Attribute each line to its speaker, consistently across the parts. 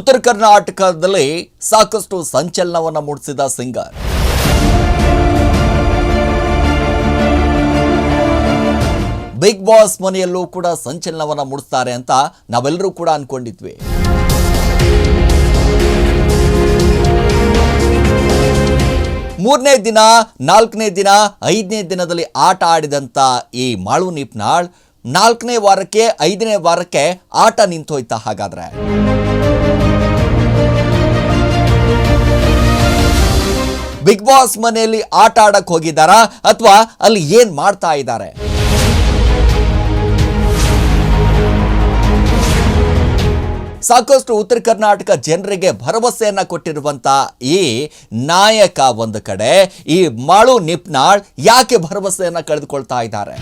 Speaker 1: ಉತ್ತರ ಕರ್ನಾಟಕದಲ್ಲಿ ಸಾಕಷ್ಟು ಸಂಚಲನವನ್ನು ಮೂಡಿಸಿದ ಸಿಂಗರ್. ಬಿಗ್ ಬಾಸ್ ಮನೆಯಲ್ಲೂ ಕೂಡ ಸಂಚಲನವನ್ನ ಮೂಡಿಸ್ತಾರೆ ಅಂತ ನಾವೆಲ್ಲರೂ ಕೂಡ ಅನ್ಕೊಂಡಿದ್ವಿ. ಮೂರನೇ ದಿನ, ನಾಲ್ಕನೇ ದಿನ, ಐದನೇ ದಿನದಲ್ಲಿ ಆಟ ಆಡಿದಂಥ ಈ ಮಾಳು ನಿಪ್ನಾಳ್ ನಾಲ್ಕನೇ ವಾರಕ್ಕೆ, ಐದನೇ ವಾರಕ್ಕೆ ಆಟ ನಿಂತೋಯ್ತಾ ಹಾಗಾದ್ರೆ. ಬಿಗ್ ಬಾಸ್ ಮನೆಯಲ್ಲಿ ಆಟ ಆಡಕ್ ಹೋಗಿದ್ದಾರಾ ಅಥವಾ ಅಲ್ಲಿ ಏನ್ ಮಾಡ್ತಾ ಇದ್ದಾರೆ? ಸಾಕಷ್ಟು ಉತ್ತರ ಕರ್ನಾಟಕ ಜನರಿಗೆ ಭರವಸೆಯನ್ನ ಕೊಟ್ಟಿರುವಂತ ಈ ನಾಯಕ ಒಂದು ಕಡೆ, ಈ ಮಾಳು ನಿಪ್ನಾಳ್ ಯಾಕೆ ಭರವಸೆಯನ್ನ ಕಳೆದುಕೊಳ್ತಾ ಇದ್ದಾರೆ?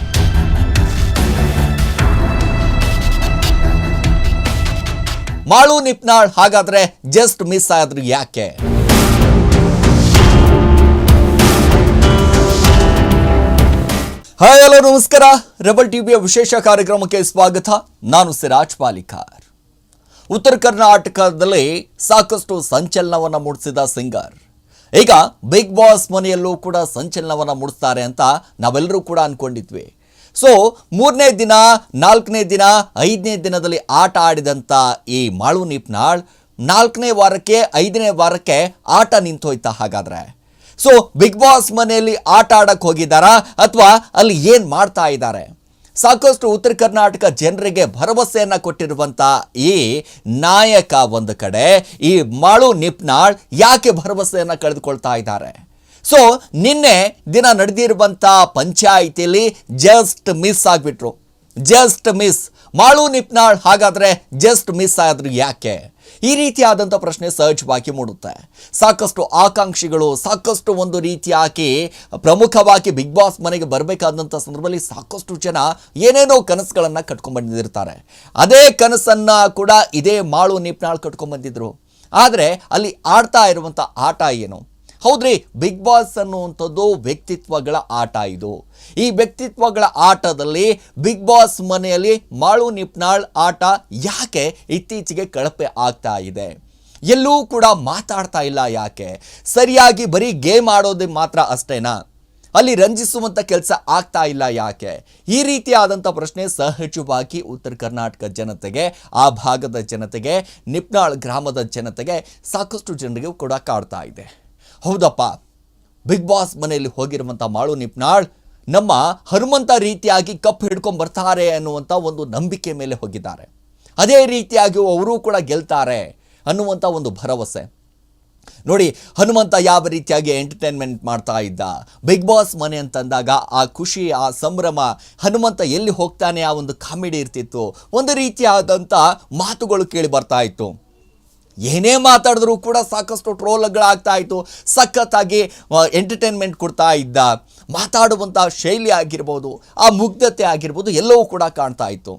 Speaker 1: ಮಾಳು ನಿಪ್ನಾಳ್ ಹಾಗಾದ್ರೆ ಜಸ್ಟ್ ಮಿಸ್ ಆದ್ರು ಯಾಕೆ? ಹಾಯ್ ಹಲೋ ನಮಸ್ಕಾರ. ರೆಬಲ್ ಟಿವಿಯ ವಿಶೇಷ ಕಾರ್ಯಕ್ರಮಕ್ಕೆ ಸ್ವಾಗತ. ನಾನು ಸಿರಾಜ್ ಪಾಲಿಕಾರ್ ಉತ್ತರ ಕರ್ನಾಟಕದಲ್ಲಿ ಸಾಕಷ್ಟು ಸಂಚಲನವನ್ನು ಮೂಡಿಸಿದ ಸಿಂಗರ್. ಈಗ ಬಿಗ್ ಬಾಸ್ ಮನೆಯಲ್ಲೂ ಕೂಡ ಸಂಚಲನವನ್ನು ಮೂಡಿಸ್ತಾರೆ ಅಂತ ನಾವೆಲ್ಲರೂ ಕೂಡ ಅಂದ್ಕೊಂಡಿದ್ವಿ ಸೊ ಮೂರನೇ ದಿನ, ನಾಲ್ಕನೇ ದಿನ, ಐದನೇ ದಿನದಲ್ಲಿ ಆಟ ಆಡಿದಂಥ ಈ ಮಾಳು ನಿಪ್ನಾಳ್ ನಾಲ್ಕನೇ ವಾರಕ್ಕೆ, ಐದನೇ ವಾರಕ್ಕೆ ಆಟ ನಿಂತೋಯ್ತಾ ಹಾಗಾದ್ರೆ. ಸೊ ಬಿಗ್ ಬಾಸ್ ಮನೆಯಲ್ಲಿ ಆಟ ಆಡಕ್ಕೆ ಹೋಗಿದ್ದಾರಾ? ಅಥವಾ ಅಲ್ಲಿ ಏನು ಮಾಡ್ತಾ ಇದ್ದಾರೆ? ಸಾಕಷ್ಟು ಉತ್ತರ ಕರ್ನಾಟಕ ಜನರಿಗೆ ಭರವಸೆಯನ್ನು ಕೊಟ್ಟಿರುವಂತ ಈ ನಾಯಕ ಒಂದು ಕಡೆ, ಈ ಮಾಳು ನಿಪ್ನಾಳ್ ಯಾಕೆ ಭರವಸೆಯನ್ನು ಕಳೆದುಕೊಳ್ತಾ ಇದ್ದಾರೆ? ಸೊ ನಿನ್ನೆ ದಿನ ನಡೆದಿರುವಂಥ ಪಂಚಾಯಿತಿಯಲ್ಲಿ ಜಸ್ಟ್ ಮಿಸ್ ಆಗಿಬಿಟ್ರು. ಜಸ್ಟ್ ಮಿಸ್ ಮಾಳು ನಿಪ್ನಾಳ್ ಹಾಗಾದ್ರೆ ಜಸ್ಟ್ ಮಿಸ್ ಆದ್ರು ಯಾಕೆ? ಈ ರೀತಿಯಾದಂಥ ಪ್ರಶ್ನೆ ಸಹಜವಾಗಿ ಮೂಡುತ್ತೆ. ಸಾಕಷ್ಟು ಆಕಾಂಕ್ಷಿಗಳು, ಸಾಕಷ್ಟು ಒಂದು ರೀತಿಯಾಗಿ ಪ್ರಮುಖವಾಗಿ ಬಿಗ್ ಬಾಸ್ ಮನೆಗೆ ಬರಬೇಕಾದಂಥ ಸಂದರ್ಭದಲ್ಲಿ ಸಾಕಷ್ಟು ಜನ ಏನೇನೋ ಕನಸುಗಳನ್ನು ಕಟ್ಕೊಂಡ್ಬಂದಿದ್ದಿರ್ತಾರೆ ಅದೇ ಕನಸನ್ನು ಕೂಡ ಇದೇ ಮಾಳು ನಿಪ್ನಾಳು ಕಟ್ಕೊಂಡ್ಬಂದಿದ್ರು ಆದರೆ ಅಲ್ಲಿ ಆಡ್ತಾ ಇರುವಂಥ ಆಟ ಏನು? ಹೌದ್ರಿ ಬಿಗ್ ಬಾಸ್ ಅನ್ನುವಂಥದ್ದು ವ್ಯಕ್ತಿತ್ವಗಳ ಆಟ ಇದು. ಈ ವ್ಯಕ್ತಿತ್ವಗಳ ಆಟದಲ್ಲಿ ಬಿಗ್ ಬಾಸ್ ಮನೆಯಲ್ಲಿ ಮಾಳು ನಿಪ್ನಾಳ್ ಆಟ ಯಾಕೆ ಇತ್ತೀಚೆಗೆ ಕಳಪೆ ಆಗ್ತಾ ಇದೆ? ಎಲ್ಲೂ ಕೂಡ ಮಾತಾಡ್ತಾ ಇಲ್ಲ ಯಾಕೆ? ಸರಿಯಾಗಿ ಬರೀ ಗೇಮ್ ಆಡೋದು ಮಾತ್ರ ಅಷ್ಟೇನಾ? ಅಲ್ಲಿ ರಂಜಿಸುವಂಥ ಕೆಲಸ ಆಗ್ತಾ ಇಲ್ಲ ಯಾಕೆ? ಈ ರೀತಿಯಾದಂಥ ಪ್ರಶ್ನೆ ಸಹಜವಾಗಿ ಉತ್ತರ ಕರ್ನಾಟಕ ಜನತೆಗೆ, ಆ ಭಾಗದ ಜನತೆಗೆ, ನಿಪ್ನಾಳ್ ಗ್ರಾಮದ ಜನತೆಗೆ ಸಾಕಷ್ಟು ಜನರಿಗೆ ಕೂಡ ಕಾಡ್ತಾ ಇದೆ. ಹೌದಪ್ಪ. ಬಿಗ್ ಬಾಸ್ ಮನೆಯಲ್ಲಿ ಹೋಗಿರುವಂಥ ಮಾಳು ನಿಪ್ನಾಳ್ ನಮ್ಮ ಹನುಮಂತ ರೀತಿಯಾಗಿ ಕಪ್ ಹಿಡ್ಕೊಂಡು ಬರ್ತಾರೆ ಅನ್ನುವಂಥ ಒಂದು ನಂಬಿಕೆ ಮೇಲೆ ಹೋಗಿದ್ದಾರೆ. ಅದೇ ರೀತಿಯಾಗಿ ಅವರು ಕೂಡ ಗೆಲ್ತಾರೆ ಅನ್ನುವಂಥ ಒಂದು ಭರವಸೆ. ನೋಡಿ, ಹನುಮಂತ ಯಾವ ರೀತಿಯಾಗಿ ಎಂಟರ್ಟೈನ್ಮೆಂಟ್ ಮಾಡ್ತಾ ಇದ್ದ? ಬಿಗ್ ಬಾಸ್ ಮನೆ ಅಂತಂದಾಗ ಆ ಖುಷಿ, ಆ ಸಂಭ್ರಮ, ಹನುಮಂತ ಎಲ್ಲಿ ಹೋಗ್ತಾನೆ ಆ ಒಂದು ಕಾಮಿಡಿ ಇರ್ತಿತ್ತು? ಒಂದು ರೀತಿಯಾದಂಥ ಮಾತುಗಳು ಕೇಳಿ ಬರ್ತಾ ಇತ್ತು. ಏನೇ ಮಾತಾಡಿದ್ರು ಕೂಡ ಸಾಕಷ್ಟು ಟ್ರೋಲ್ಗಳಾಗ್ತಾ ಇತ್ತು ಸಖತ್ತಾಗಿ ಎಂಟರ್ಟೈನ್ಮೆಂಟ್ ಕೊಡ್ತಾ ಇದ್ದ ಮಾತಾಡುವಂಥ ಶೈಲಿ ಆಗಿರ್ಬೋದು, ಆ ಮುಗ್ಧತೆ ಆಗಿರ್ಬೋದು, ಎಲ್ಲವೂ ಕೂಡ ಕಾಣ್ತಾ ಇತ್ತು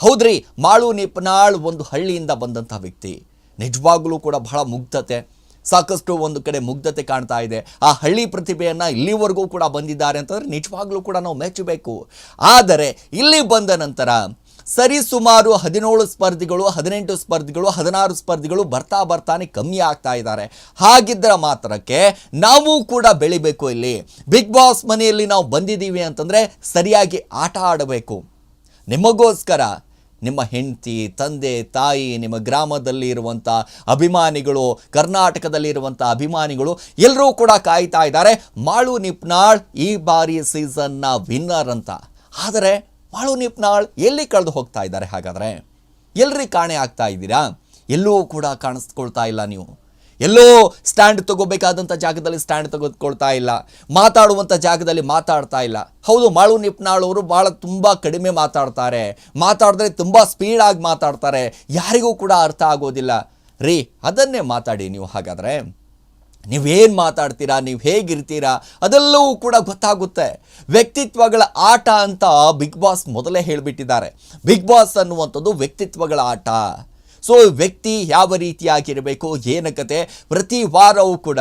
Speaker 1: ಹೌದ್ರಿ, ಮಾಳು ನಿಪ್ನಾಳ್ ಒಂದು ಹಳ್ಳಿಯಿಂದ ಬಂದಂಥ ವ್ಯಕ್ತಿ. ನಿಜವಾಗ್ಲೂ ಕೂಡ ಬಹಳ ಮುಗ್ಧತೆ. ಸಾಕಷ್ಟು ಒಂದು ಕಡೆ ಮುಗ್ಧತೆ ಕಾಣ್ತಾ ಇದೆ ಆ ಹಳ್ಳಿ ಪ್ರತಿಭೆಯನ್ನು ಇಲ್ಲಿವರೆಗೂ ಕೂಡ ಬಂದಿದ್ದಾರೆ ಅಂತಂದರೆ ನಿಜವಾಗ್ಲೂ ಕೂಡ ನಾವು ಮೆಚ್ಚಬೇಕು. ಆದರೆ, ಇಲ್ಲಿ ಬಂದ ನಂತರ ಸರಿ ಸುಮಾರು ಹದಿನೇಳು ಸ್ಪರ್ಧಿಗಳು, ಹದಿನೆಂಟು ಸ್ಪರ್ಧಿಗಳು, ಹದಿನಾರು ಸ್ಪರ್ಧಿಗಳು ಬರ್ತಾ ಬರ್ತಾನೆ ಕಮ್ಮಿ ಆಗ್ತಾ ಇದ್ದಾರೆ. ಹಾಗಿದ್ದರ ಮಾತ್ರಕ್ಕೆ ನಾವು ಕೂಡ ಬೆಳಿಬೇಕು ಇಲ್ಲಿ. ಬಿಗ್ ಬಾಸ್ ಮನೆಯಲ್ಲಿ ನಾವು ಬಂದಿದ್ದೀವಿ ಅಂತಂದರೆ ಸರಿಯಾಗಿ ಆಟ ಆಡಬೇಕು. ನಿಮಗೋಸ್ಕರ ನಿಮ್ಮ ಹೆಂಡತಿ, ತಂದೆ, ತಾಯಿ, ನಿಮ್ಮ ಗ್ರಾಮದಲ್ಲಿ ಇರುವಂಥ ಅಭಿಮಾನಿಗಳು ಕರ್ನಾಟಕದಲ್ಲಿ ಇರುವಂಥ ಅಭಿಮಾನಿಗಳು ಎಲ್ಲರೂ ಕೂಡ ಕಾಯ್ತಾ ಇದ್ದಾರೆ. ಮಾಳು ನಿಪ್ನಾಳ್ ಈ ಬಾರಿ ಸೀಸನ್ನ ವಿನ್ನರ್ ಅಂತ. ಆದರೆ ಮಾಳು ನಿಪ್ನಾಳ್ ಎಲ್ಲಿ ಕಳೆದು ಹೋಗ್ತಾ ಇದ್ದಾರೆ ಹಾಗಾದರೆ? ಎಲ್ರಿ ಕಾಣೆ ಆಗ್ತಾ ಇದ್ದೀರಾ? ಎಲ್ಲೂ ಕೂಡ ಕಾಣಿಸ್ಕೊಳ್ತಾ ಇಲ್ಲ ನೀವು. ಎಲ್ಲೋ ಸ್ಟ್ಯಾಂಡ್ ತಗೋಬೇಕಾದಂಥ ಜಾಗದಲ್ಲಿ ಸ್ಟ್ಯಾಂಡ್ ತೆಗೆದುಕೊಳ್ತಾ ಇಲ್ಲ. ಮಾತಾಡುವಂಥ ಜಾಗದಲ್ಲಿ ಮಾತಾಡ್ತಾ ಇಲ್ಲ. ಹೌದು, ಮಾಳು ನಿಪ್ನಾಳ್ ಅವರು ಭಾಳ ತುಂಬ ಕಡಿಮೆ ಮಾತಾಡ್ತಾರೆ. ಮಾತಾಡಿದ್ರೆ ತುಂಬ ಸ್ಪೀಡಾಗಿ ಮಾತಾಡ್ತಾರೆ. ಯಾರಿಗೂ ಕೂಡ ಅರ್ಥ ಆಗೋದಿಲ್ಲ. ರೀ, ಅದನ್ನೇ ಮಾತಾಡಿ ನೀವು ಹಾಗಾದರೆ. ನೀವೇನು ಮಾತಾಡ್ತೀರಾ, ನೀವು ಹೇಗಿರ್ತೀರಾ, ಅದೆಲ್ಲವೂ ಕೂಡ ಗೊತ್ತಾಗುತ್ತೆ. ವ್ಯಕ್ತಿತ್ವಗಳ ಆಟ ಅಂತ ಬಿಗ್ ಬಾಸ್ ಮೊದಲೇ ಹೇಳಿಬಿಟ್ಟಿದ್ದಾರೆ. ಬಿಗ್ ಬಾಸ್ ಅನ್ನುವಂಥದ್ದು ವ್ಯಕ್ತಿತ್ವಗಳ ಆಟ. ಸೊ, ವ್ಯಕ್ತಿ ಯಾವ ರೀತಿಯಾಗಿರಬೇಕು, ಏನ ಕತೆ, ಪ್ರತಿ ವಾರವೂ ಕೂಡ.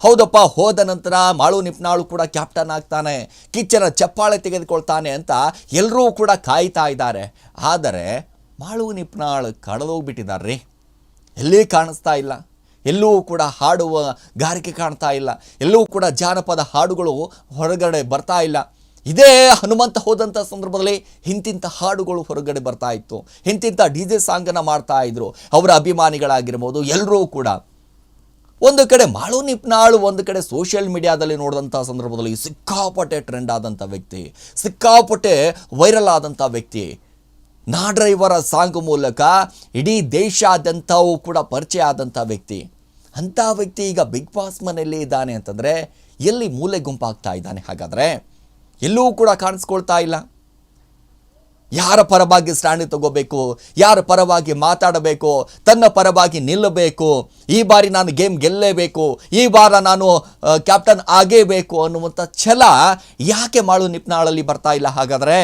Speaker 1: ಹೌದಪ್ಪ, ಹೋದ ನಂತರ ಮಾಳು ನಿಪ್ನಾಳು ಕೂಡ ಕ್ಯಾಪ್ಟನ್ ಆಗ್ತಾನೆ, ಕಿಚ್ಚನ ಚಪ್ಪಾಳೆ ತೆಗೆದುಕೊಳ್ತಾನೆ ಅಂತ ಎಲ್ಲರೂ ಕೂಡ ಕಾಯ್ತಾ ಇದ್ದಾರೆ. ಆದರೆ, ಮಾಳು ನಿಪ್ನಾಳು ಕಳೆದೋಗ್ಬಿಟ್ಟಿದ್ದಾರೆ ರೀ. ಎಲ್ಲಿ ಕಾಣಿಸ್ತಾ ಇಲ್ಲ. ಎಲ್ಲೂ ಕೂಡ ಹಾಡುವ ಗಾರಿಕೆ ಕಾಣ್ತಾ ಇಲ್ಲ. ಎಲ್ಲೂ ಕೂಡ ಜಾನಪದ ಹಾಡುಗಳು ಹೊರಗಡೆ ಬರ್ತಾ ಇಲ್ಲ. ಇದೇ ಹನುಮಂತ ಹೋದಂಥ ಸಂದರ್ಭದಲ್ಲಿ ಇಂತಿಂಥ ಹಾಡುಗಳು ಹೊರಗಡೆ ಬರ್ತಾ ಇತ್ತು. ಇಂತಿಂಥ ಡಿ ಜೆ ಸಾಂಗನ್ನು ಮಾಡ್ತಾ ಇದ್ರು. ಅವರ ಅಭಿಮಾನಿಗಳಾಗಿರ್ಬೋದು ಎಲ್ಲರೂ ಕೂಡ. ಒಂದು ಕಡೆ ಮಾಳು ನಿಪ್ನಾಳು ಒಂದು ಕಡೆ ಸೋಷಿಯಲ್ ಮೀಡಿಯಾದಲ್ಲಿ ನೋಡಿದಂಥ ಸಂದರ್ಭದಲ್ಲಿ ಸಿಕ್ಕಾಪಟ್ಟೆ ಟ್ರೆಂಡ್ ಆದಂಥ ವ್ಯಕ್ತಿ, ಸಿಕ್ಕಾಪಟ್ಟೆ ವೈರಲ್ ಆದಂಥ ವ್ಯಕ್ತಿ. ನಾ ಡ್ರೈವರ ಸಾಂಗ್ ಮೂಲಕ ಇಡೀ ದೇಶಾದ್ಯಂತವೂ ಕೂಡ ಪರಿಚಯ ಆದಂಥ ವ್ಯಕ್ತಿ. ಅಂಥ ವ್ಯಕ್ತಿ ಈಗ ಬಿಗ್ ಬಾಸ್ ಮನೆಯಲ್ಲಿ ಇದ್ದಾನೆ ಅಂತಂದರೆ ಎಲ್ಲಿ ಮೂಲೆ ಗುಂಪಾಗ್ತಾ ಇದ್ದಾನೆ? ಹಾಗಾದರೆ ಎಲ್ಲೂ ಕೂಡ ಕಾಣಿಸ್ಕೊಳ್ತಾ ಇಲ್ಲ. ಯಾರ ಪರವಾಗಿ ಸ್ಟ್ಯಾಂಡ್ ತಗೋಬೇಕು? ಯಾರ ಪರವಾಗಿ ಮಾತಾಡಬೇಕು? ತನ್ನ ಪರವಾಗಿ ನಿಲ್ಲಬೇಕು? ಈ ಬಾರಿ ನಾನು ಗೇಮ್ ಗೆಲ್ಲೇಬೇಕು? ಈ ವಾರ ನಾನು ಕ್ಯಾಪ್ಟನ್ ಆಗೇಬೇಕು ಅನ್ನುವಂಥ ಛಲ ಯಾಕೆ ಮಾಳು ನಿಪ್ನಾಳಲ್ಲಿ ಬರ್ತಾ ಇಲ್ಲ? ಹಾಗಾದರೆ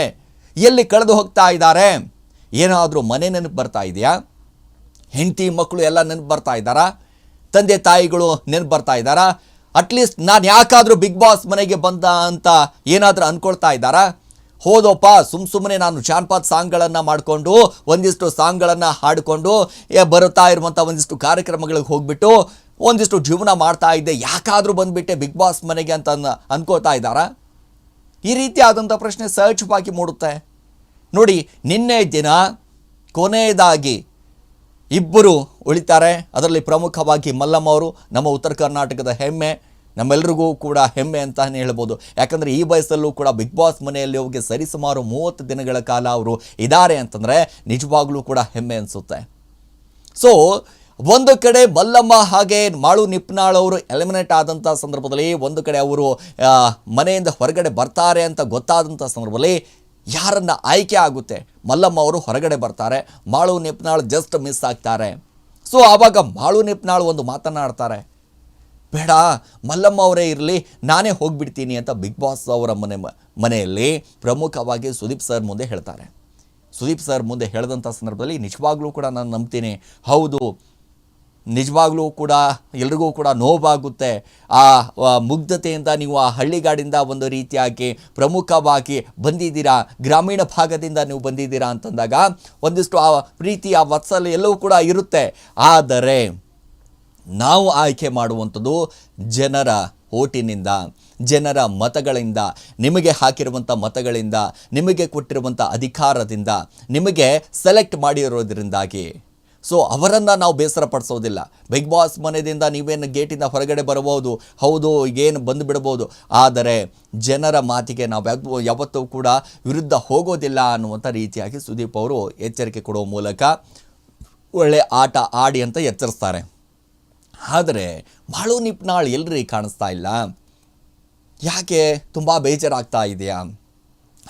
Speaker 1: ಎಲ್ಲಿ ಕಳೆದು ಹೋಗ್ತಾ ಇದ್ದಾರೆ? ಏನಾದರೂ ಮನೆ ನೆನಪು ಬರ್ತಾ ಇದೆಯಾ? ಹೆಂಡತಿ ಮಕ್ಕಳು ಎಲ್ಲ ನೆನಪು ಬರ್ತಾ ಇದ್ದಾರಾ? ತಂದೆ ತಾಯಿಗಳು ನೆನಪು ಬರ್ತಾ ಇದ್ದಾರಾ? ಅಟ್ಲೀಸ್ಟ್ ನಾನು ಯಾಕಾದರೂ ಬಿಗ್ ಬಾಸ್ ಮನೆಗೆ ಬಂದ ಅಂತ ಏನಾದರೂ ಅಂದ್ಕೊಳ್ತಾ ಇದ್ದಾರಾ? ಹೋದೋಪ್ಪ, ಸುಮ್ ಸುಮ್ಮನೆ ನಾನು ಶಾನ್ಪಾತ್ ಸಾಂಗ್ಗಳನ್ನು ಮಾಡಿಕೊಂಡು, ಒಂದಿಷ್ಟು ಸಾಂಗ್ಗಳನ್ನು ಹಾಡಿಕೊಂಡು ಬರುತ್ತಾ ಇರುವಂಥ ಒಂದಿಷ್ಟು ಕಾರ್ಯಕ್ರಮಗಳಿಗೆ ಹೋಗ್ಬಿಟ್ಟು, ಒಂದಿಷ್ಟು ಜೀವನ ಮಾಡ್ತಾ ಇದ್ದೆ, ಯಾಕಾದರೂ ಬಂದುಬಿಟ್ಟೆ ಬಿಗ್ ಬಾಸ್ ಮನೆಗೆ ಅಂತ ಅನ್ ಅನ್ಕೋತಾ ಇದ್ದಾರಾ? ಈ ರೀತಿ ಆದಂಥ ಪ್ರಶ್ನೆ ಸಹಜವಾಗಿ ಮೂಡುತ್ತೆ. ನೋಡಿ, ನಿನ್ನೆ ದಿನ ಕೊನೆಯದಾಗಿ ಇಬ್ಬರು ಉಳಿತಾರೆ. ಅದರಲ್ಲಿ ಪ್ರಮುಖವಾಗಿ ಮಲ್ಲಮ್ಮ ಅವರು, ನಮ್ಮ ಉತ್ತರ ಕರ್ನಾಟಕದ ಹೆಮ್ಮೆ ನಮ್ಮೆಲ್ಲರಿಗೂ ಕೂಡ ಹೆಮ್ಮೆ ಅಂತಲೇ ಹೇಳ್ಬೋದು. ಯಾಕಂದರೆ ಈ ವಯಸ್ಸಲ್ಲೂ ಕೂಡ ಬಿಗ್ ಬಾಸ್ ಮನೆಯಲ್ಲಿ ಹೋಗಿ ಸರಿಸುಮಾರು ಮೂವತ್ತು ದಿನಗಳ ಕಾಲ ಅವರು ಇದ್ದಾರೆ ಅಂತಂದರೆ ನಿಜವಾಗ್ಲೂ ಕೂಡ ಹೆಮ್ಮೆ ಅನಿಸುತ್ತೆ. ಸೊ ಒಂದು ಕಡೆ ಮಲ್ಲಮ್ಮ ಹಾಗೆ ಮಾಳು ನಿಪ್ನಾಳ್ ಅವರು ಎಲಿಮಿನೇಟ್ ಆದಂಥ ಸಂದರ್ಭದಲ್ಲಿ, ಒಂದು ಕಡೆ ಅವರು ಮನೆಯಿಂದ ಹೊರಗಡೆ ಬರ್ತಾರೆ ಅಂತ ಗೊತ್ತಾದಂಥ ಸಂದರ್ಭದಲ್ಲಿ ಯಾರನ್ನ ಆಯ್ಕೆ ಆಗುತ್ತೆ? ಮಲ್ಲಮ್ಮ ಅವರು ಹೊರಗಡೆ ಬರ್ತಾರೆ. ಮಾಳು ನಿಪ್ನಾಳ್ ಜಸ್ಟ್ ಮಿಸ್ ಆಗ್ತಾರೆ. ಸೊ ಆವಾಗ ಮಾಳು ನಿಪ್ನಾಳ್ ಒಂದು ಮಾತನಾಡ್ತಾರೆ. ಬೇಡ, ಮಲ್ಲಮ್ಮ ಅವರೇ ಇರಲಿ, ನಾನೇ ಹೋಗ್ಬಿಡ್ತೀನಿ ಅಂತ ಬಿಗ್ ಬಾಸ್ ಅವರ ಮನೆ ಮನೆಯಲ್ಲಿ ಪ್ರಮುಖವಾಗಿ ಸುದೀಪ್ ಸರ್ ಮುಂದೆ ಹೇಳ್ತಾರೆ. ಸುದೀಪ್ ಸರ್ ಮುಂದೆ ಹೇಳಿದಂಥ ಸಂದರ್ಭದಲ್ಲಿ ನಿಜವಾಗ್ಲೂ ಕೂಡ ನಾನು ನಂಬ್ತೀನಿ. ಹೌದು ನಿಜವಾಗ್ಲೂ ಕೂಡ, ಎಲ್ರಿಗೂ ಕೂಡ ನೋವಾಗುತ್ತೆ. ಆ ಮುಗ್ಧತೆಯಿಂದ ನೀವು ಆ ಹಳ್ಳಿಗಾಡಿಂದ ಒಂದು ರೀತಿಯಾಗಿ ಪ್ರಮುಖವಾಗಿ ಬಂದಿದ್ದೀರಾ? ಗ್ರಾಮೀಣ ಭಾಗದಿಂದ ನೀವು ಬಂದಿದ್ದೀರಾ ಅಂತಂದಾಗ ಒಂದಿಷ್ಟು ಆ ಪ್ರೀತಿ, ಆ ವತ್ಸಲ ಎಲ್ಲವೂ ಕೂಡ ಇರುತ್ತೆ. ಆದರೆ ನಾವು ಆಯ್ಕೆ ಮಾಡುವಂಥದ್ದು ಜನರ ಓಟಿನಿಂದ, ಜನರ ಮತಗಳಿಂದ, ನಿಮಗೆ ಹಾಕಿರುವಂಥ ಮತಗಳಿಂದ, ನಿಮಗೆ ಕೊಟ್ಟಿರುವಂಥ ಅಧಿಕಾರದಿಂದ, ನಿಮಗೆ ಸೆಲೆಕ್ಟ್ ಮಾಡಿರೋದ್ರಿಂದಾಗಿ. ಸೊ ಅವರನ್ನು ನಾವು ಬೇಸರ ಪಡಿಸೋದಿಲ್ಲ ಬಿಗ್ ಬಾಸ್ ಮನೆಯಿಂದ ನೀವೇನು ಗೇಟಿಂದ ಹೊರಗಡೆ ಬರಬಹುದು, ಹೌದು ಏನು ಬಂದು ಬಿಡ್ಬೋದು, ಆದರೆ ಜನರ ಮಾತಿಗೆ ನಾವು ಯಾವ್- ಯಾವತ್ತೂ ಕೂಡ ವಿರುದ್ಧ ಹೋಗೋದಿಲ್ಲ ಅನ್ನುವಂಥ ರೀತಿಯಾಗಿ ಸುದೀಪ್ ಅವರು ಎಚ್ಚರಿಕೆ ಕೊಡುವ ಮೂಲಕ ಒಳ್ಳೆ ಆಟ ಆಡಿ ಅಂತ ಎಚ್ಚರಿಸ್ತಾರೆ. ಆದರೆ ಬಾಳು ನಿಪ್ನಾಳ್ ಎಲ್ರಿ ಕಾಣಿಸ್ತಾ ಇಲ್ಲ? ಯಾಕೆ ತುಂಬ ಬೇಜಾರಾಗ್ತಾ ಇದೆಯಾ?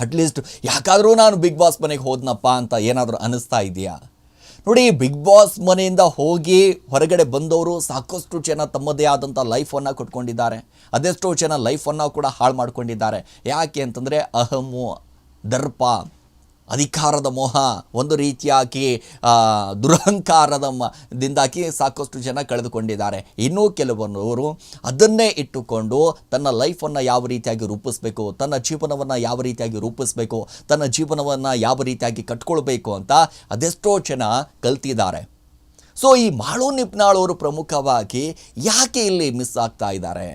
Speaker 1: ಅಟ್ಲೀಸ್ಟ್ ಯಾಕಾದರೂ ನಾನು ಬಿಗ್ ಬಾಸ್ ಮನೆಗೆ ಹೋದ್ನಪ್ಪ ಅಂತ ಏನಾದರೂ ಅನ್ನಿಸ್ತಾ ಇದೆಯಾ? ನೋಡಿ ಬಿಗ್ ಬಾಸ್ ಮನೆಯಿಂದ ಹೋಗಿ ಹೊರಗಡೆ ಬಂದವರು ಸಾಕಷ್ಟು ಜನ ತಮ್ಮದೇ ಆದಂಥ ಲೈಫನ್ನು ಕೊಟ್ಕೊಂಡಿದ್ದಾರೆ. ಅದೆಷ್ಟೋ ಜನ ಲೈಫನ್ನು ಕೂಡ ಹಾಳು ಮಾಡ್ಕೊಂಡಿದ್ದಾರೆ. ಯಾಕೆ ಅಂತಂದರೆ ಅಹಮು, ದರ್ಪ. ಅಧಿಕಾರದ ಮೋಹ ಒಂದು ರೀತಿಯಾಗಿ ದುರಹಂಕಾರದ ದಿಂದಾಗಿ ಸಾಕಷ್ಟು ಜನ ಕಳೆದುಕೊಂಡಿದ್ದಾರೆ. ಇನ್ನೂ ಕೆಲವರು ಅದನ್ನೇ ಇಟ್ಟುಕೊಂಡು ತನ್ನ ಲೈಫನ್ನು ಯಾವ ರೀತಿಯಾಗಿ ರೂಪಿಸಬೇಕು, ತನ್ನ ಜೀವನವನ್ನು ಯಾವ ರೀತಿಯಾಗಿ ರೂಪಿಸಬೇಕು, ತನ್ನ ಜೀವನವನ್ನು ಯಾವ ರೀತಿಯಾಗಿ ಕಟ್ಕೊಳ್ಬೇಕು ಅಂತ ಅದೆಷ್ಟೋ ಜನ ಕಲ್ತಿದ್ದಾರೆ. ಸೊ, ಈ ಮಾಳು ನಿಪ್ನಾಳವರು ಪ್ರಮುಖವಾಗಿ ಯಾಕೆ ಇಲ್ಲಿ ಮಿಸ್ ಆಗ್ತಾ ಇದ್ದಾರೆ?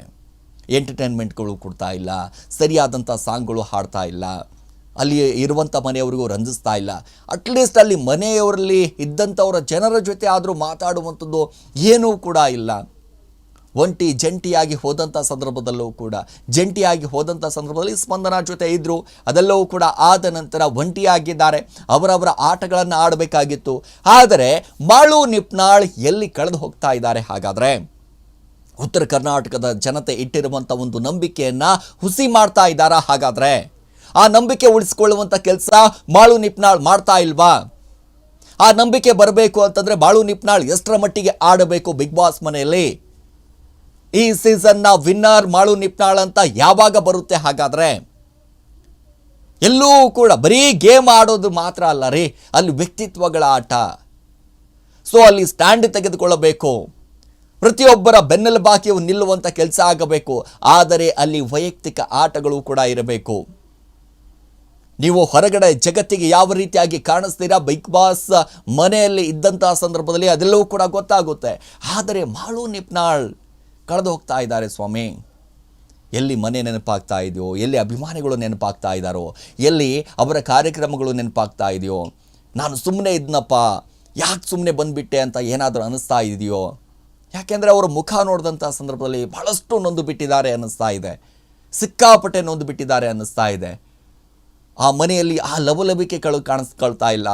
Speaker 1: ಎಂಟರ್ಟೈನ್ಮೆಂಟ್ಗಳು ಕೊಡ್ತಾ ಇಲ್ಲ, ಸರಿಯಾದಂಥ ಸಾಂಗ್ಗಳು ಹಾಡ್ತಾ ಇಲ್ಲ. ಅಲ್ಲಿ ಇರುವಂಥ ಮನೆಯವರಿಗೂ ರಂಜಿಸ್ತಾ ಇಲ್ಲ. ಅಟ್ಲೀಸ್ಟ್ ಅಲ್ಲಿ ಮನೆಯವರಲ್ಲಿ ಇದ್ದಂಥವರ ಜನರ ಜೊತೆ ಆದರೂ ಮಾತಾಡುವಂಥದ್ದು ಏನೂ ಕೂಡ ಇಲ್ಲ. ಒಂಟಿ ಜಂಟಿಯಾಗಿ ಹೋದಂಥ ಸಂದರ್ಭದಲ್ಲೂ ಕೂಡ, ಜಂಟಿಯಾಗಿ ಹೋದಂಥ ಸಂದರ್ಭದಲ್ಲಿ ಸ್ಪಂದನ ಜೊತೆ ಇದ್ದರು ಅದೆಲ್ಲವೂ ಕೂಡ ಆದ ನಂತರ ಒಂಟಿಯಾಗಿದ್ದಾರೆ. ಅವರವರ ಆಟಗಳನ್ನು ಆಡಬೇಕಾಗಿತ್ತು. ಆದರೆ ಮಾಳು ನಿಪ್ನಾಳ್ ಎಲ್ಲಿ ಕಳೆದು ಹೋಗ್ತಾ ಇದ್ದಾರೆ ಹಾಗಾದರೆ? ಉತ್ತರ ಕರ್ನಾಟಕದ ಜನತೆ ಇಟ್ಟಿರುವಂಥ ಒಂದು ನಂಬಿಕೆಯನ್ನು ಹುಸಿ ಮಾಡ್ತಾ ಇದ್ದಾರಾ ಹಾಗಾದರೆ? ಆ ನಂಬಿಕೆ ಉಳಿಸ್ಕೊಳ್ಳುವಂಥ ಕೆಲಸ ಮಾಳು ನಿಪ್ನಾಳ್ ಮಾಡ್ತಾ ಇಲ್ವಾ? ಆ ನಂಬಿಕೆ ಬರಬೇಕು ಅಂತಂದರೆ ಬಾಳು ನಿಪ್ನಾಳ್ ಎಷ್ಟರ ಮಟ್ಟಿಗೆ ಆಡಬೇಕು ಬಿಗ್ ಬಾಸ್ ಮನೆಯಲ್ಲಿ? ಈ ಸೀಸನ್ನ ವಿನ್ನರ್ ಮಾಳು ನಿಪ್ನಾಳ್ ಅಂತ ಯಾವಾಗ ಬರುತ್ತೆ ಹಾಗಾದರೆ? ಎಲ್ಲೂ ಕೂಡ ಬರೀ ಗೇಮ್ ಆಡೋದು ಮಾತ್ರ ಅಲ್ಲ ರೀ, ಅಲ್ಲಿ ವ್ಯಕ್ತಿತ್ವಗಳ ಆಟ. ಸೊ ಅಲ್ಲಿ ಸ್ಟ್ಯಾಂಡ್ ತೆಗೆದುಕೊಳ್ಳಬೇಕು. ಪ್ರತಿಯೊಬ್ಬರ ಬೆನ್ನೆಲುಬಾಕಿಯು ನಿಲ್ಲುವಂಥ ಕೆಲಸ ಆಗಬೇಕು. ಆದರೆ ಅಲ್ಲಿ ವೈಯಕ್ತಿಕ ಆಟಗಳು ಕೂಡ ಇರಬೇಕು. ನೀವು ಹೊರಗಡೆ ಜಗತ್ತಿಗೆ ಯಾವ ರೀತಿಯಾಗಿ ಕಾಣಿಸ್ತೀರಾ? ಬಿಗ್ ಬಾಸ್ ಮನೆಯಲ್ಲಿ ಇದ್ದಂತಹ ಸಂದರ್ಭದಲ್ಲಿ ಅದೆಲ್ಲವೂ ಕೂಡ ಗೊತ್ತಾಗುತ್ತೆ. ಆದರೆ ಮಾಳು ನಿಪ್ನಾಳ್ ಕಳೆದು ಹೋಗ್ತಾ ಇದ್ದಾರೆ ಸ್ವಾಮಿ. ಎಲ್ಲಿ ಮನೆ ನೆನಪಾಗ್ತಾ ಇದೆಯೋ, ಎಲ್ಲಿ ಅಭಿಮಾನಿಗಳು ನೆನಪಾಗ್ತಾ ಇದ್ದಾರೋ, ಎಲ್ಲಿ ಅವರ ಕಾರ್ಯಕ್ರಮಗಳು ನೆನಪಾಗ್ತಾ ಇದೆಯೋ, ನಾನು ಸುಮ್ಮನೆ ಇದ್ನಪ್ಪ, ಯಾಕೆ ಸುಮ್ಮನೆ ಬಂದುಬಿಟ್ಟೆ ಅಂತ ಏನಾದರೂ ಅನ್ನಿಸ್ತಾ ಇದೆಯೋ? ಯಾಕೆಂದರೆ ಅವರ ಮುಖ ನೋಡಿದಂಥ ಸಂದರ್ಭದಲ್ಲಿ ಬಹಳಷ್ಟು ನೊಂದು ಬಿಟ್ಟಿದ್ದಾರೆ ಅನ್ನಿಸ್ತಾ ಇದೆ. ಸಿಕ್ಕಾಪಟ್ಟೆ ನೊಂದು ಬಿಟ್ಟಿದ್ದಾರೆ ಅನ್ನಿಸ್ತಾ ಇದೆ. ಆ ಮನೆಯಲ್ಲಿ ಆ ಲವಲವಿಕೆಗಳು ಕಾಣಿಸ್ಕೊಳ್ತಾ ಇಲ್ಲ.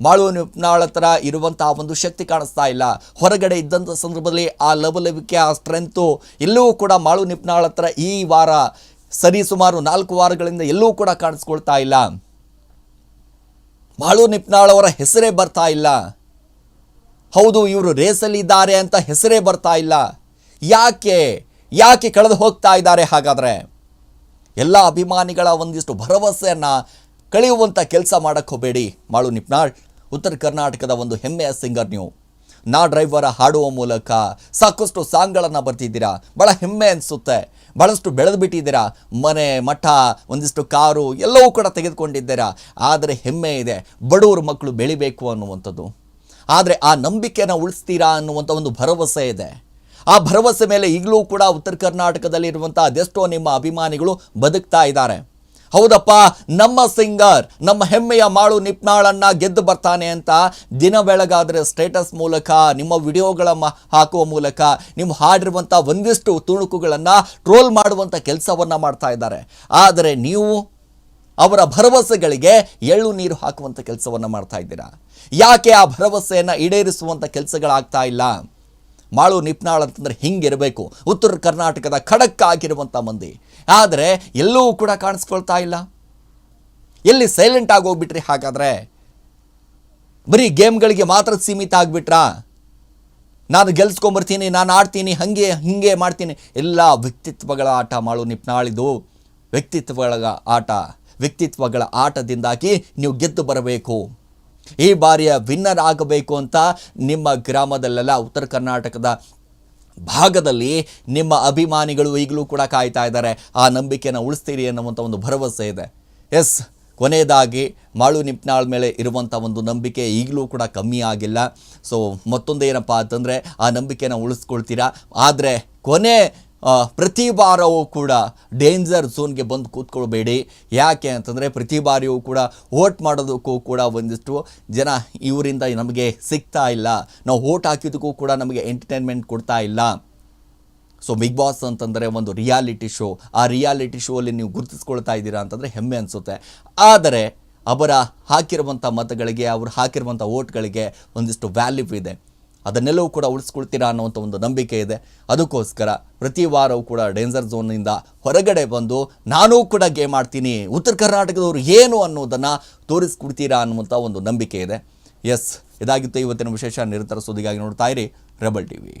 Speaker 1: ಮಾಳು ನಿಪ್ನಾಳ ಹತ್ರ ಇರುವಂತಹ ಒಂದು ಶಕ್ತಿ ಕಾಣಿಸ್ತಾ ಇಲ್ಲ. ಹೊರಗಡೆ ಇದ್ದಂಥ ಸಂದರ್ಭದಲ್ಲಿ ಆ ಲವಲವಿಕೆ, ಆ ಸ್ಟ್ರೆಂತು ಎಲ್ಲವೂ ಕೂಡ ಮಾಳು ನಿಪ್ನಾಳ ಹತ್ರ ಈ ವಾರ ಸರಿ ಸುಮಾರು ನಾಲ್ಕು ವಾರಗಳಿಂದ ಎಲ್ಲೂ ಕೂಡ ಕಾಣಿಸ್ಕೊಳ್ತಾ ಇಲ್ಲ. ಮಾಳು ನಿಪ್ನಾಳವರ ಹೆಸರೇ ಬರ್ತಾ ಇಲ್ಲ. ಹೌದು, ಇವರು ರೇಸಲ್ಲಿ ಇದ್ದಾರೆ ಅಂತ ಹೆಸರೇ ಬರ್ತಾ ಇಲ್ಲ. ಯಾಕೆ? ಯಾಕೆ ಕಳೆದು ಹೋಗ್ತಾ ಇದ್ದಾರೆ ಹಾಗಾದರೆ? ಎಲ್ಲ ಅಭಿಮಾನಿಗಳ ಒಂದಿಷ್ಟು ಭರವಸೆಯನ್ನು ಕಳೆಯುವಂಥ ಕೆಲಸ ಮಾಡಕ್ಕೆ ಹೋಗಬೇಡಿ. ಮಾಳು ನಿಪ್ನಾಳ್, ಉತ್ತರ ಕರ್ನಾಟಕದ ಒಂದು ಹೆಮ್ಮೆಯ ಸಿಂಗರ್ ನೀವು. ನಾ ಡ್ರೈವರ ಹಾಡುವ ಮೂಲಕ ಸಾಕಷ್ಟು ಸಾಂಗ್ಗಳನ್ನು ಬರ್ತಿದ್ದೀರಾ? ಭಾಳ ಹೆಮ್ಮೆ ಅನಿಸುತ್ತೆ. ಭಾಳಷ್ಟು ಬೆಳೆದು ಬಿಟ್ಟಿದ್ದೀರಾ ಮನೆ, ಮಠ, ಒಂದಿಷ್ಟು ಕಾರು ಎಲ್ಲವೂ ಕೂಡ ತೆಗೆದುಕೊಂಡಿದ್ದೀರಾ? ಆದರೆ ಹೆಮ್ಮೆ ಇದೆ. ಬಡವರು ಮಕ್ಕಳು ಬೆಳಿಬೇಕು ಅನ್ನುವಂಥದ್ದು. ಆದರೆ ಆ ನಂಬಿಕೆನ ಉಳಿಸ್ತೀರಾ ಅನ್ನುವಂಥ ಒಂದು ಭರವಸೆ ಇದೆ. ಆ ಭರವಸೆ ಮೇಲೆ ಈಗಲೂ ಕೂಡ ಉತ್ತರ ಕರ್ನಾಟಕದಲ್ಲಿರುವಂಥ ಅದೆಷ್ಟೋ ನಿಮ್ಮ ಅಭಿಮಾನಿಗಳು ಬದುಕ್ತಾ ಇದ್ದಾರೆ. ಹೌದಪ್ಪ, ನಮ್ಮ ಸಿಂಗರ್, ನಮ್ಮ ಹೆಮ್ಮೆಯ ಮಾಳು ನಿಪ್ನಾಳನ್ನ ಗೆದ್ದು ಬರ್ತಾನೆ ಅಂತ ದಿನ ಬೆಳಗಾದರೆ ಸ್ಟೇಟಸ್ ಮೂಲಕ, ನಿಮ್ಮ ವಿಡಿಯೋಗಳ ಹಾಕುವ ಮೂಲಕ ನಿಮ್ಮ ಹಾಡಿರುವಂಥ ಒಂದಿಷ್ಟು ತುಣುಕುಗಳನ್ನು ಟ್ರೋಲ್ ಮಾಡುವಂಥ ಕೆಲಸವನ್ನು ಮಾಡ್ತಾ ಇದ್ದಾರೆ. ಆದರೆ ನೀವು ಅವರ ಭರವಸೆಗಳಿಗೆ ಎಳ್ಳು ನೀರು ಹಾಕುವಂಥ ಕೆಲಸವನ್ನು ಮಾಡ್ತಾ ಇದ್ದೀರಾ? ಯಾಕೆ ಆ ಭರವಸೆಯನ್ನು ಈಡೇರಿಸುವಂಥ ಕೆಲಸಗಳಾಗ್ತಾ ಇಲ್ಲ? ಮಾಳು ನಿಪ್ನಾಳ ಅಂತಂದ್ರೆ ಹಿಂಗಿರಬೇಕು. ಉತ್ತರ ಕರ್ನಾಟಕದ ಖಡಕ್ ಆಗಿರುವಂಥ ಮಂದಿ. ಆದರೆ ಎಲ್ಲೂ ಕೂಡ ಕಾಣಿಸ್ಕೊಳ್ತಾ ಇಲ್ಲ. ಎಲ್ಲಿ ಸೈಲೆಂಟ್ ಆಗೋಗ್ಬಿಟ್ರಿ ಹಾಗಾದರೆ? ಬರೀ ಗೇಮ್ಗಳಿಗೆ ಮಾತ್ರ ಸೀಮಿತ ಆಗಿಬಿಟ್ರಾ? ನಾನು ಗೆಲ್ಸ್ಕೊಂಬರ್ತೀನಿ, ನಾನು ಆಡ್ತೀನಿ, ಹಾಗೆ, ಹಿಂಗೆ ಮಾಡ್ತೀನಿ. ಎಲ್ಲ ವ್ಯಕ್ತಿತ್ವಗಳ ಆಟ ಮಾಡು ನಿಪ್ನಾಳಿದು. ವ್ಯಕ್ತಿತ್ವಗಳ ಆಟ, ವ್ಯಕ್ತಿತ್ವಗಳ ಆಟದಿಂದಾಗಿ ನೀವು ಗೆದ್ದು ಬರಬೇಕು. ಈ ಬಾರಿಯ ವಿನ್ನರ್ ಆಗಬೇಕು ಅಂತ ನಿಮ್ಮ ಗ್ರಾಮದಲ್ಲೆಲ್ಲ ಉತ್ತರ ಕರ್ನಾಟಕದ ಭಾಗದಲ್ಲಿ ನಿಮ್ಮ ಅಭಿಮಾನಿಗಳು ಈಗಲೂ ಕೂಡ ಕಾಯ್ತಾ ಇದ್ದಾರೆ. ಆ ನಂಬಿಕೆಯನ್ನು ಉಳಿಸ್ತೀರಿ ಅನ್ನುವಂಥ ಒಂದು ಭರವಸೆ ಇದೆ. ಎಸ್, ಕೊನೆಯದಾಗಿ ಮಾಳು ನಿಪ್ನಾಳ್ ಮೇಲೆ ಇರುವಂಥ ಒಂದು ನಂಬಿಕೆ ಈಗಲೂ ಕೂಡ ಕಮ್ಮಿ ಆಗಿಲ್ಲ. ಸೊ ಮತ್ತೊಂದು ಏನಪ್ಪ ಅಂತಂದರೆ ಆ ನಂಬಿಕೆಯನ್ನು ಉಳಿಸ್ಕೊಳ್ತೀರಾ? ಆದರೆ ಕೊನೆ ಪ್ರತಿ ವಾರವೂ ಕೂಡ ಡೇಂಜರ್ ಝೋನ್ಗೆ ಬಂದು ಕೂತ್ಕೊಳ್ಬೇಡಿ. ಯಾಕೆ ಅಂತಂದರೆ ಪ್ರತಿ ಬಾರಿಯೂ ಕೂಡ ವೋಟ್ ಮಾಡೋದಕ್ಕೂ ಕೂಡ ಒಂದಿಷ್ಟು ಜನ ಇವರಿಂದ ನಮಗೆ ಸಿಗ್ತಾ ಇಲ್ಲ. ನಾವು ವೋಟ್ ಹಾಕಿದ್ದಕ್ಕೂ ಕೂಡ ನಮಗೆ ಎಂಟರ್ಟೈನ್ಮೆಂಟ್ ಕೊಡ್ತಾ ಇಲ್ಲ. ಸೊ ಬಿಗ್ ಬಾಸ್ ಅಂತಂದರೆ ಒಂದು ರಿಯಾಲಿಟಿ ಶೋ ಆ ರಿಯಾಲಿಟಿ ಶೋಲ್ಲಿ ನೀವು ಗುರುತಿಸ್ಕೊಳ್ತಾ ಇದ್ದೀರಾ ಅಂತಂದರೆ ಹೆಮ್ಮೆ ಅನಿಸುತ್ತೆ. ಆದರೆ, ಅವರ ಹಾಕಿರುವಂಥ ಮತಗಳಿಗೆ, ಅವರು ಹಾಕಿರುವಂಥ ವೋಟ್ಗಳಿಗೆ ಒಂದಿಷ್ಟು ವ್ಯಾಲ್ಯೂ ಇದೆ. ಅದನ್ನೆಲ್ಲವೂ ಕೂಡ ಉಳಿಸ್ಕೊಳ್ತೀರಾ ಅನ್ನುವಂಥ ಒಂದು ನಂಬಿಕೆ ಇದೆ. ಅದಕ್ಕೋಸ್ಕರ ಪ್ರತಿ ವಾರವೂ ಕೂಡ ಡೇಂಜರ್ ಝೋನ್ನಿಂದ ಹೊರಗಡೆ ಬಂದು ನಾನೂ ಕೂಡ ಗೇಮ್ ಆಡ್ತೀನಿ, ಉತ್ತರ ಕರ್ನಾಟಕದವರು ಏನು ಅನ್ನೋದನ್ನು ತೋರಿಸ್ಕೊಡ್ತೀರಾ ಅನ್ನುವಂಥ ಒಂದು ನಂಬಿಕೆ ಇದೆ. ಎಸ್ ಇದಾಗಿತ್ತು ಇವತ್ತಿನ ವಿಶೇಷ ನಿರಂತರ ಸುದ್ದಿಗಾಗಿ ನೋಡ್ತಾ ಇರಿ ರೆಬಲ್ ಟಿವಿ